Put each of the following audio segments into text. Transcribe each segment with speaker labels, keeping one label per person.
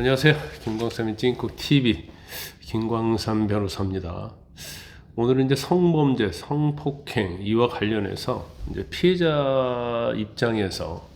Speaker 1: 안녕하세요. 김광삼의 찐국 TV 김광삼 변호사입니다. 오늘은 이제 성범죄, 성폭행 이와 관련해서 이제 피해자 입장에서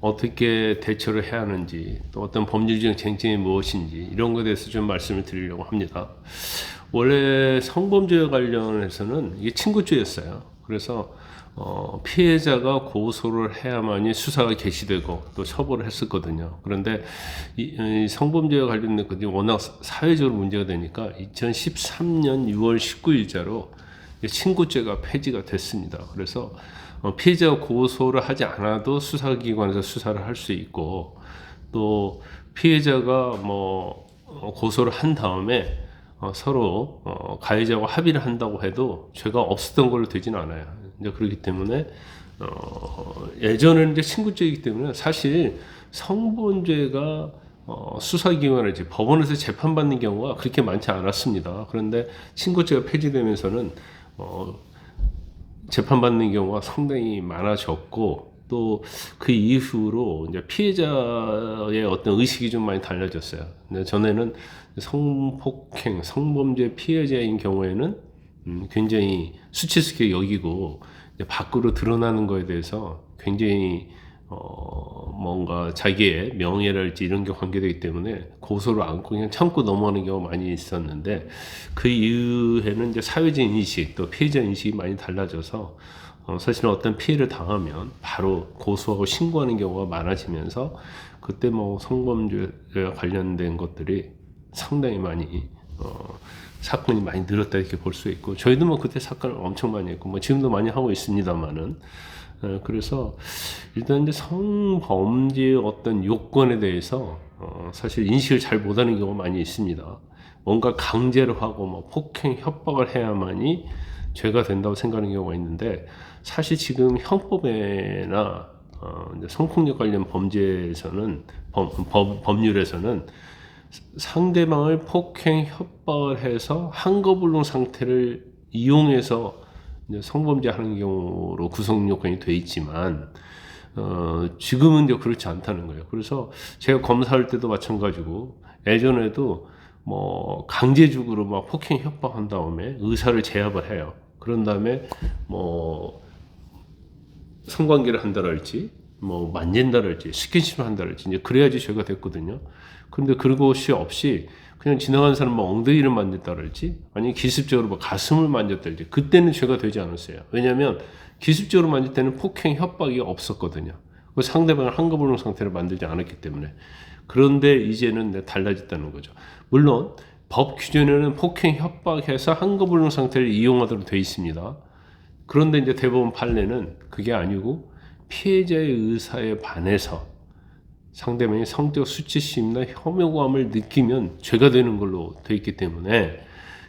Speaker 1: 어떻게 대처를 해야 하는지 또 어떤 법률적 쟁점이 무엇인지 이런 것에 대해서 좀 말씀을 드리려고 합니다. 원래 성범죄 관련해서는 이게 친구죄였어요. 그래서 어, 피해자가 고소를 해야만이 수사가 개시되고 또 처벌을 했었거든요. 그런데 이, 이 성범죄와 관련된 것이 워낙 사회적으로 문제가 되니까 2013년 6월 19일자로 친구죄가 폐지가 됐습니다. 그래서 어, 피해자가 고소를 하지 않아도 수사기관에서 수사를 할 수 있고 또 피해자가 뭐 어, 고소를 한 다음에 어, 서로 어, 가해자와 합의를 한다고 해도 죄가 없었던 걸로 되진 않아요. 이제 그렇기 때문에 어, 예전에는 이제 친구죄이기 때문에 사실 성범죄가 어, 수사기관이지 법원에서 재판받는 경우가 그렇게 많지 않았습니다. 그런데 친구죄가 폐지되면서는 어, 재판받는 경우가 상당히 많아졌고 또 그 이후로 이제 피해자의 어떤 의식이 좀 많이 달라졌어요. 근데 전에는 성폭행, 성범죄 피해자인 경우에는 음, 굉장히 수치스럽게 여기고 밖으로 드러나는 거에 대해서 굉장히 어, 뭔가 자기의 명예랄지 이런 게 관계되기 때문에 고소를 안고 그냥 참고 넘어가는 경우가 많이 있었는데 그 이후에는 이제 사회적 인식 또 피해자 인식이 많이 달라져서 어, 사실은 어떤 피해를 당하면 바로 고소하고 신고하는 경우가 많아지면서 그때 뭐 성범죄와 관련된 것들이 상당히 많이 어, 사건이 많이 늘었다 이렇게 볼 수 있고 저희도 뭐 그때 사건을 엄청 많이 했고 뭐 지금도 많이 하고 있습니다만은 어, 그래서 일단 이제 성범죄 어떤 요건에 대해서 어, 사실 인식을 잘 못하는 경우가 많이 있습니다. 뭔가 강제로 하고 뭐 폭행 협박을 해야만이 죄가 된다고 생각하는 경우가 있는데 사실 지금 형법에나 어, 성폭력 관련 범죄에서는 법, 법, 법률에서는 상대방을 폭행 협박을 해서 한거불능 상태를 이용해서 성범죄 하는 경우로 구성 요건이 돼 있지만 어, 지금은 이제 그렇지 않다는 거예요. 그래서 제가 검사할 때도 마찬가지고 예전에도 뭐 강제적으로 막 폭행 협박한 다음에 의사를 제압을 해요. 그런 다음에 뭐 성관계를 한다랄지 뭐 만진다랄지 스킨십을 한다랄지 이제 그래야지 죄가 됐거든요. 그런데 그것이 없이 그냥 지나가는 사람 뭐 엉덩이를 만졌다랄지 아니 기습적으로 뭐 가슴을 만졌다랄지 그때는 죄가 되지 않았어요. 왜냐하면 기습적으로 만질 때는 폭행 협박이 없었거든요. 그 상대방을 한꺼번에 상태를 만들지 않았기 때문에 그런데 이제는 달라졌다는 거죠. 물론 법 규정에는 폭행 협박해서 한꺼번에 상태를 이용하도록 되어 있습니다. 그런데 이제 대법원 판례는 그게 아니고 피해자의 의사에 반해서 상대방이 성적 수치심이나 혐오감을 느끼면 죄가 되는 걸로 되어 있기 때문에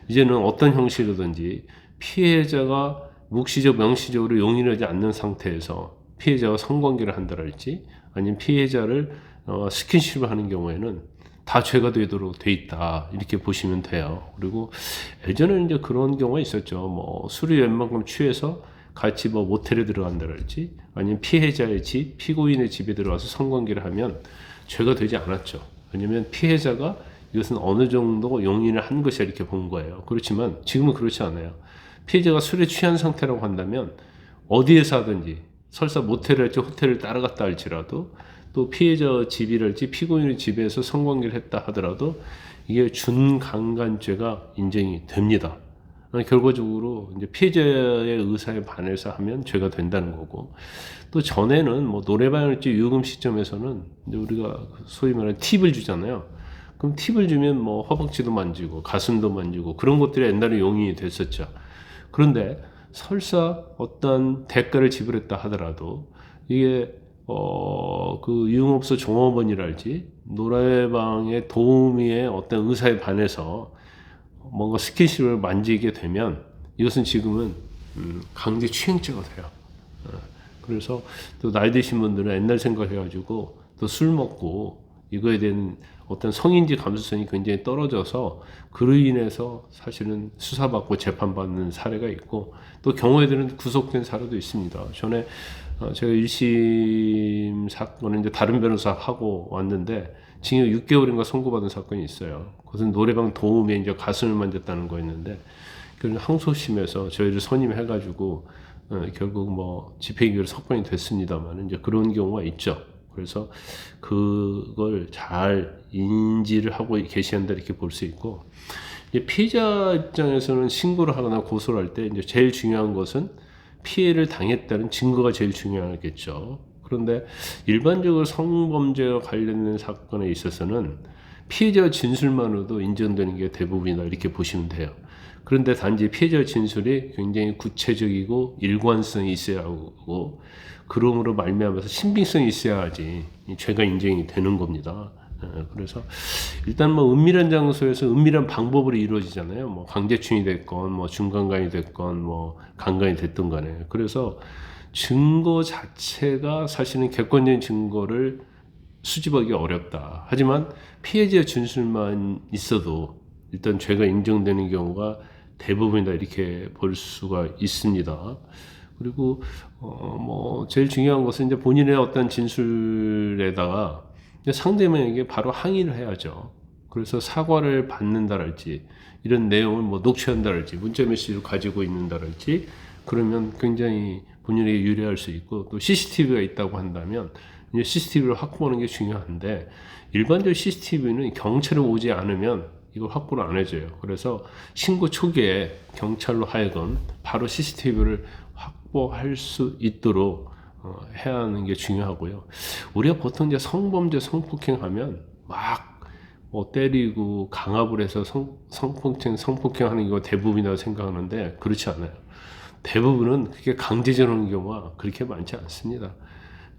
Speaker 1: 이제는 어떤 형식이든지 피해자가 묵시적 명시적으로 용인하지 않는 상태에서 피해자와 성관계를 한다랄지 아니면 피해자를 어, 스킨십을 하는 경우에는 다 죄가 되도록 돼 있다 이렇게 보시면 돼요. 그리고 예전에는 이제 그런 경우가 있었죠. 뭐 술이 웬만큼 취해서 같이 뭐 모텔에 들어간다랄지 아니면 피해자의 집, 피고인의 집에 들어가서 성관계를 하면 죄가 되지 않았죠. 왜냐면 피해자가 이것은 어느 정도 용인을 한 것이야 이렇게 본 거예요. 그렇지만 지금은 그렇지 않아요. 피해자가 술에 취한 상태라고 한다면 어디에서 하든지 설사 모텔을지 호텔을 따라갔다 할지라도 또 피해자 집이랄지 피고인의 집에서 성관계를 했다 하더라도 이게 준강간죄가 인정이 됩니다. 결과적으로 이제 피해자의 의사에 반해서 하면 죄가 된다는 거고 또 전에는 뭐 노래방일지 유금 시점에서는 우리가 소위 말하는 팁을 주잖아요. 그럼 팁을 주면 뭐 허벅지도 만지고 가슴도 만지고 그런 것들이 옛날에 용인이 됐었죠. 그런데 설사 어떤 대가를 지불했다 하더라도 이게 어 그 유흥업소 종업원이랄지 노래방의 도우미의 어떤 의사에 반해서 뭔가 스킨십을 만지게 되면 이것은 지금은 음, 강제 추행죄가 돼요. 어, 그래서 또 나이 드신 분들은 옛날 생각해가지고 또 술 먹고 이거에 대한 어떤 성인지 감수성이 굉장히 떨어져서 그로 인해서 사실은 수사받고 재판받는 사례가 있고 또 경우에 들은 구속된 사례도 있습니다. 전에 어, 제가 1심 사건은 이제 다른 변호사 하고 왔는데 징역 6개월인가 선고받은 사건이 있어요. 그것은 노래방 도움에 이제 가슴을 만졌다는 거였는데 그 항소심에서 저희를 선임해가지고 어, 결국 뭐 집행유예 석방이 됐습니다만 이제 그런 경우가 있죠. 그래서 그걸 잘 인지를 하고 계시한다 이렇게 볼 수 있고 피해자 입장에서는 신고를 하거나 고소를 할 때 이제 제일 중요한 것은 피해를 당했다는 증거가 제일 중요하겠죠. 그런데 일반적으로 성범죄와 관련된 사건에 있어서는 피해자 진술만으로도 인정되는 게 대부분이다 이렇게 보시면 돼요. 그런데 단지 피해자 진술이 굉장히 구체적이고 일관성이 있어야 하고 그럼으로 말미암아서 신빙성이 있어야지 이 죄가 인정이 되는 겁니다. 예, 그래서 일단 뭐 은밀한 장소에서 은밀한 방법으로 이루어지잖아요. 뭐 강제충이 됐건 뭐 중간간이 됐건 뭐 강간이 됐든 간에 그래서 증거 자체가 사실은 객관적인 증거를 수집하기 어렵다. 하지만 피해자 진술만 있어도 일단 죄가 인정되는 경우가 대부분이다 이렇게 볼 수가 있습니다. 그리고 어 뭐 제일 중요한 것은 이제 본인의 어떤 진술에다가 상대방에게 바로 항의를 해야죠. 그래서 사과를 받는다랄지 이런 내용을 뭐 녹취한다랄지 문자 메시지를 가지고 있는다랄지 그러면 굉장히 본인에게 유리할 수 있고 또 CCTV가 있다고 한다면 이제 CCTV를 확보하는 게 중요한데 일반적 CCTV는 경찰이 오지 않으면 이걸 확보를 안 해줘요. 그래서 신고 초기에 경찰로 하여금 바로 CCTV를 확보할 수 있도록 어, 해야 하는 게 중요하고요. 우리가 보통 이제 성범죄, 성폭행 하면 막 뭐 때리고 강압을 해서 성, 성폭행, 성폭행 하는 게 대부분이라고 생각하는데 그렇지 않아요. 대부분은 그게 하는 경우가 그렇게 많지 않습니다.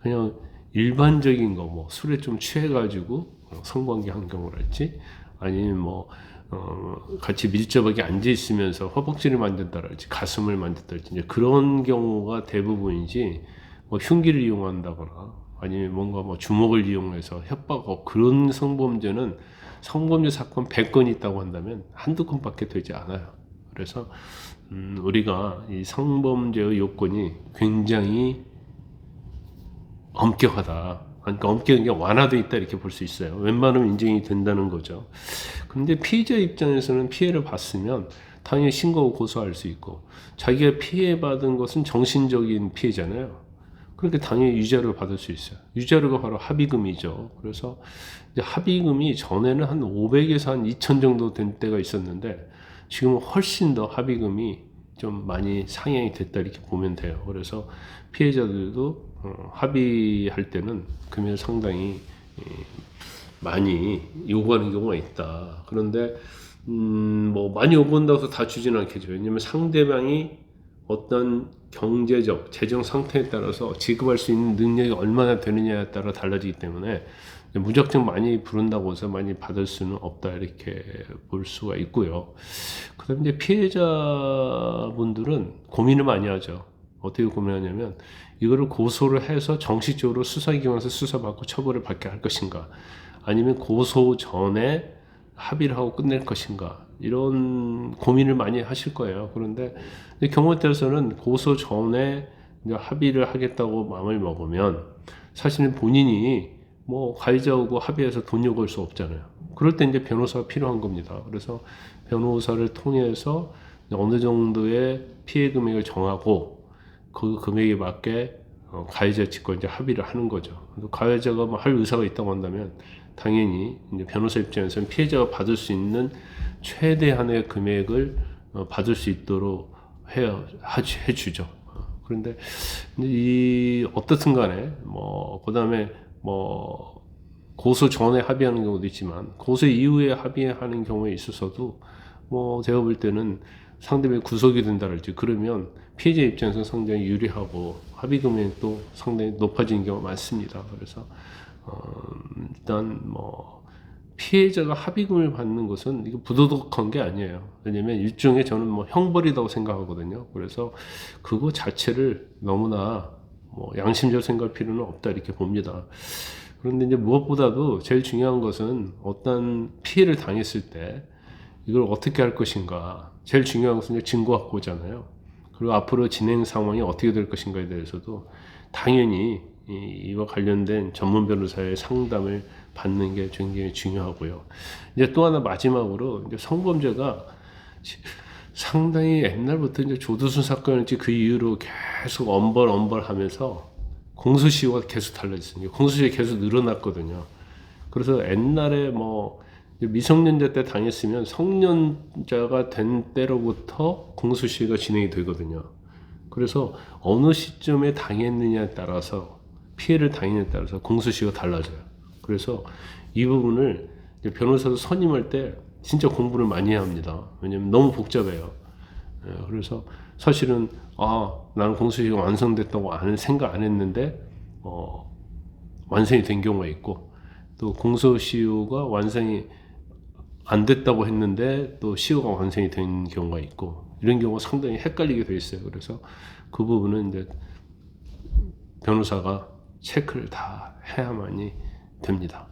Speaker 1: 그냥 일반적인 거, 뭐 술에 좀 취해가지고 성관계 한 경우랄지 아니면 뭐 어, 같이 밀접하게 앉아 있으면서 허벅지를 만든다랄지 가슴을 만든다랄지 이제 그런 경우가 대부분이지 뭐 흉기를 이용한다거나 아니면 뭔가 뭐 주먹을 이용해서 협박하고 그런 성범죄는 성범죄 사건 100건 있다고 한다면 한두 건밖에 되지 않아요. 그래서 음, 우리가 이 성범죄의 요건이 굉장히 엄격하다. 그러니까 엄격한 게 완화되어 있다 이렇게 볼 수 있어요. 웬만하면 인정이 된다는 거죠. 그런데 피해자 입장에서는 피해를 봤으면 당연히 신고하고 고소할 수 있고 자기가 피해받은 것은 정신적인 피해잖아요. 그러니까 당연히 유자료를 받을 수 있어요. 유자료가 바로 합의금이죠. 그래서 합의금이 전에는 한 500에서 한 2천 정도 된 때가 있었는데 지금은 훨씬 더 합의금이 좀 많이 상향이 됐다 이렇게 보면 돼요. 그래서 피해자들도 어, 합의할 때는 금액을 상당히 예, 많이 요구하는 경우가 있다. 그런데 음, 뭐 많이 요구한다고 해서 다 주지는 않겠죠. 왜냐면 상대방이 어떤 경제적, 재정 상태에 따라서 지급할 수 있는 능력이 얼마나 되느냐에 따라 달라지기 때문에 무작정 많이 부른다고 해서 많이 받을 수는 없다 이렇게 볼 수가 있고요. 그다음에 이제 피해자분들은 고민을 많이 하죠. 어떻게 고민하냐면 이거를 고소를 해서 정식적으로 수사기관에서 수사받고 처벌을 받게 할 것인가 아니면 고소 전에 합의를 하고 끝낼 것인가 이런 고민을 많이 하실 거예요. 그런데 경우에 따라서는 고소 전에 합의를 하겠다고 마음을 먹으면 사실은 본인이 뭐 가해자하고 합의해서 돈 요구할 수 없잖아요. 그럴 때 이제 변호사가 필요한 겁니다. 그래서 변호사를 통해서 어느 정도의 피해 금액을 정하고 그 금액에 맞게 어, 가해자 측과 이제 합의를 하는 거죠. 가해자가 뭐 할 의사가 있다고 한다면 당연히 이제 변호사 입장에서는 피해자가 받을 수 있는 최대한의 금액을 어, 받을 수 있도록 해, 해주죠. 그런데 이 어떻든 간에 뭐 그다음에 뭐 고소 전에 합의하는 경우도 있지만 고소 이후에 합의하는 경우에 있어서도 뭐 제가 볼 때는 상대방이 구속이 된다랄지 그러면 피해자 입장에서 상당히 유리하고 합의 금액 도 상당히 높아지는 경우가 많습니다. 그래서 어 일단 뭐 피해자가 합의금을 받는 것은 이거 부도덕한 게 아니에요. 왜냐면 일종의 저는 뭐 형벌이라고 생각하거든요. 그래서 그거 자체를 너무나 뭐 양심적으로 생각할 필요는 없다 이렇게 봅니다. 그런데 이제 무엇보다도 제일 중요한 것은 어떤 피해를 당했을 때 이걸 어떻게 할 것인가. 제일 중요한 것은 이제 증거 확보잖아요. 그리고 앞으로 진행 상황이 어떻게 될 것인가에 대해서도 당연히 이- 이와 관련된 전문 변호사의 상담을 받는 게 굉장히 중요하고요. 이제 또 하나 마지막으로 이제 성범죄가 시- 상당히 옛날부터 이제 조두순 사건일지 그 이후로 계속 엄벌 엄벌하면서 공소시효가 계속 달라졌어요. 공소시효가 계속 늘어났거든요. 그래서 옛날에 뭐 미성년자 때 당했으면 성년자가 된 때로부터 공소시효가 진행이 되거든요. 그래서 어느 시점에 당했느냐에 따라서 피해를 당했느냐에 따라서 공소시효가 달라져요. 그래서 이 부분을 변호사도 선임할 때 진짜 공부를 많이 해야 합니다. 왜냐면 너무 복잡해요. 예, 그래서 사실은 아 나는 공소시효가 완성됐다고 안 생각 안 했는데 어, 완성이 된 경우가 있고 또 공소시효가 완성이 안 됐다고 했는데 또 시효가 완성이 된 경우가 있고 이런 경우가 상당히 헷갈리게 돼 있어요. 그래서 그 부분은 이제 변호사가 체크를 다 해야만이 됩니다.